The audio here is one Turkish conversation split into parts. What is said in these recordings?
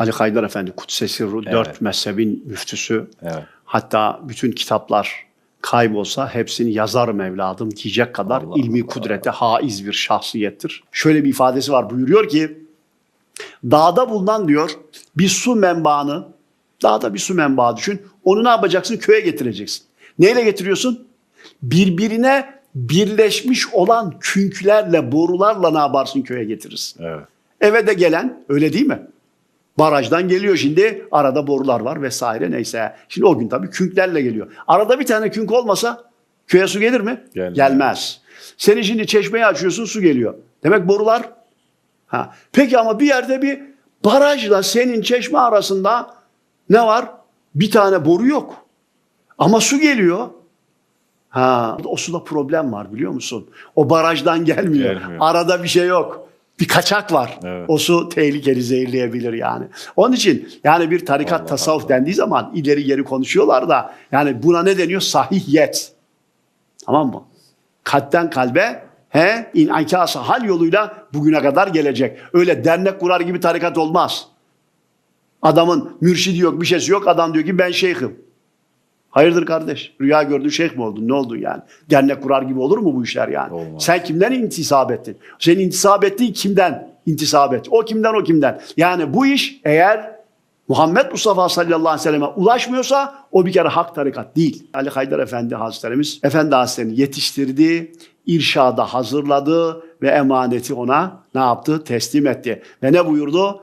Ali Haydar Efendi Kudsesi Ruh, Evet. dört mezhebin müftüsü. Evet. Hatta bütün kitaplar kaybolsa hepsini yazarım evladım diyecek kadar Allah ilmi Allah. kudrete haiz bir şahsiyettir. Şöyle bir ifadesi var buyuruyor ki dağda bulunan diyor bir su menbaını dağda bir su menbaı düşün onu ne yapacaksın köye getireceksin. Neyle getiriyorsun? Birbirine birleşmiş olan künklerle borularla ne yaparsın köye getirirsin. Evet. Eve de gelen öyle değil mi? Barajdan geliyor şimdi arada borular var vesaire neyse. Şimdi o gün tabii künklerle geliyor. Arada bir tane künk olmasa köye su gelir mi? Gelmez. Gelmez. Senin şimdi çeşmeyi açıyorsun su geliyor. Demek borular. Ha. Peki ama bir yerde bir barajla senin çeşme arasında ne var? Bir tane boru yok. Ama su geliyor. Ha, o suda problem var biliyor musun? O barajdan gelmiyor. Gelmiyor. Arada bir şey yok. Bir kaçak var. Evet. O su tehlikeli zehirleyebilir yani. Onun için yani bir tarikat Allah tasavvuf Allah. dendiği zaman ileri geri konuşuyorlar da yani buna ne deniyor? Sahihiyet. Tamam mı? Kalpten kalbe he inkası hal yoluyla bugüne kadar gelecek. Öyle dernek kurar gibi tarikat olmaz. Adamın mürşidi yok, bir şeysi yok. Adam diyor ki ben şeyhim. Hayırdır kardeş? Rüya gördün şeyh mi oldun? Ne oldun yani? Dernek kurar gibi olur mu bu işler yani? Olmaz. Sen kimden intisap ettin? Senin intisap ettiğin kimden intisap et? O kimden o kimden? Yani bu iş eğer Muhammed Mustafa sallallahu aleyhi ve selleme ulaşmıyorsa o bir kere hak tarikat değil. Ali Haydar Efendi Hazretlerimiz Efendi Hazretlerini yetiştirdi, irşada hazırladı ve emaneti ona ne yaptı? Teslim etti. Ve ne buyurdu?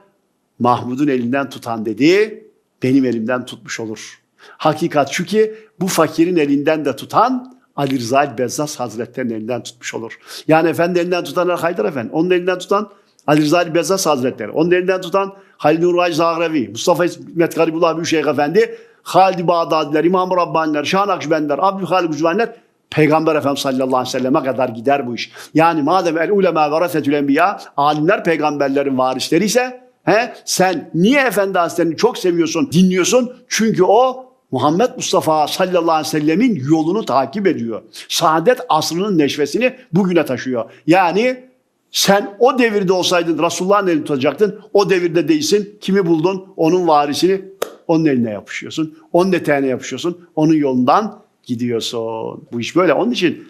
Mahmud'un elinden tutan dedi, benim elimden tutmuş olur. Hakikat şu ki bu fakirin elinden de tutan Ali Rıza Bezzas Hazretleri'nin elinden tutmuş olur. Yani efendi elinden tutan Ali Haydar Efendi, onun elinden tutan Ali Rıza Bezzas Hazretleri, onun elinden tutan Halil Nuraj Zahrevi, Mustafa İsmet Garibullah Büyükşehir Efendi, Halid Bağdadiler, İmam Rabbaniler, Şah Nakşibendiler, Abdülhalik Ucvaniler Peygamber Efendimiz sallallahu aleyhi ve selleme kadar gider bu iş. Yani madem el ulema verasetül enbiya, alimler peygamberlerin varisleri ise he, sen niye Efendi Hazretleri'ni çok seviyorsun, dinliyorsun? Çünkü o Muhammed Mustafa sallallahu aleyhi ve sellemin yolunu takip ediyor. Saadet asrının neşvesini bugüne taşıyor. Yani sen o devirde olsaydın Resulullah'ın elini tutacaktın. O devirde değilsin. Kimi buldun? Onun varisini onun eline yapışıyorsun. Onun eteğine yapışıyorsun. Onun yolundan gidiyorsun. Bu iş böyle. Onun için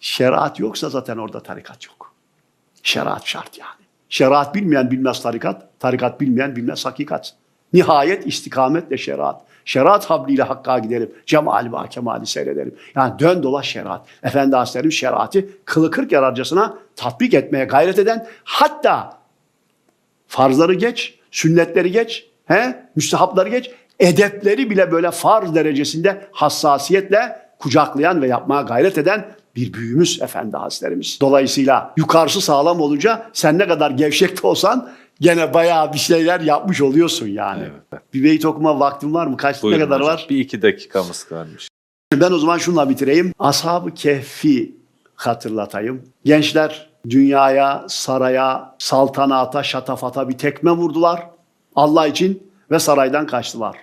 şeriat yoksa zaten orada tarikat yok. Şeriat şart yani. Şeriat bilmeyen bilmez tarikat. Tarikat bilmeyen bilmez hakikat. Nihayet istikametle şeriat. Şeriat habliyle hakka gidelim. Cemali ve kemali seyredelim. Yani dön dolaş şeriat. Efendi Hazretleri şeriatı kılı kırk yararcasına tatbik etmeye gayret eden hatta farzları geç, sünnetleri geç, he, müstehapları geç, edepleri bile böyle farz derecesinde hassasiyetle kucaklayan ve yapmaya gayret eden bir büyüğümüz Efendi Hazretlerimiz. Dolayısıyla yukarısı sağlam olunca sen ne kadar gevşek de olsan gene bayağı bir şeyler yapmış oluyorsun yani. Evet. Bir beyit okuma vaktim var mı? Kaç Buyurun ne kadar hocam. var? Bir iki dakikamız kalmış. Ben o zaman şunla bitireyim. Ashab-ı Kehfi hatırlatayım. Gençler dünyaya, saraya, saltanata, şatafata bir tekme vurdular. Allah için ve saraydan kaçtılar.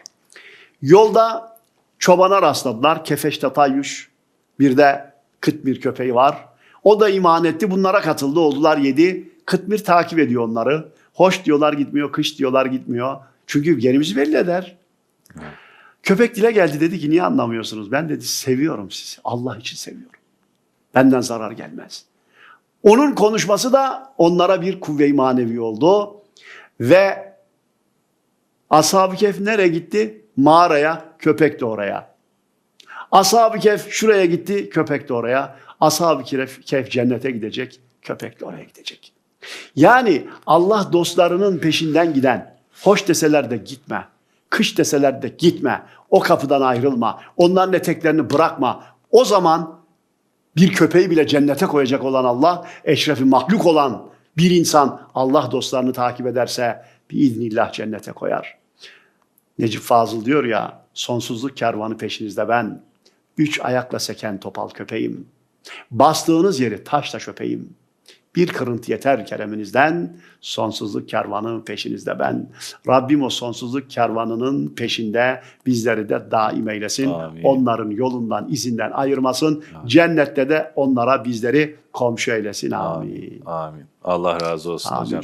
Yolda çobana rastladılar. Kefeşte Tayyuş. Bir de Kıtmir köpeği var. O da iman etti. Bunlara katıldı. Oldular yedi. Kıtmir takip ediyor onları. Hoş diyorlar gitmiyor, kış diyorlar gitmiyor. Çünkü yerimizi belli eder. Köpek dile geldi dedi ki niye anlamıyorsunuz? Ben dedi seviyorum sizi. Allah için seviyorum. Benden zarar gelmez. Onun konuşması da onlara bir kuvve-i manevi oldu. Ve Ashab-ı Kehf nereye gitti? Mağaraya, köpek de oraya. Ashab-ı Kehf şuraya gitti, köpek de oraya. Ashab-ı Kehf cennete gidecek, köpek de oraya gidecek. Yani Allah dostlarının peşinden giden, hoş deseler de gitme, kış deseler de gitme, o kapıdan ayrılma, onların eteklerini bırakma. O zaman bir köpeği bile cennete koyacak olan Allah, eşrefi mahluk olan bir insan Allah dostlarını takip ederse biiznillah cennete koyar. Necip Fazıl diyor ya, sonsuzluk kervanı peşinizde ben, üç ayakla seken topal köpeğim. Bastığınız yeri taşla çöpeyim. Bir kırıntı yeter kereminizden, sonsuzluk kervanı peşinizde ben. Rabbim o sonsuzluk kervanının peşinde bizleri de daim eylesin. Amin. Onların yolundan, izinden ayırmasın. Cennette de onlara bizleri komşu eylesin. Amin. Amin. Allah razı olsun Amin. hocam.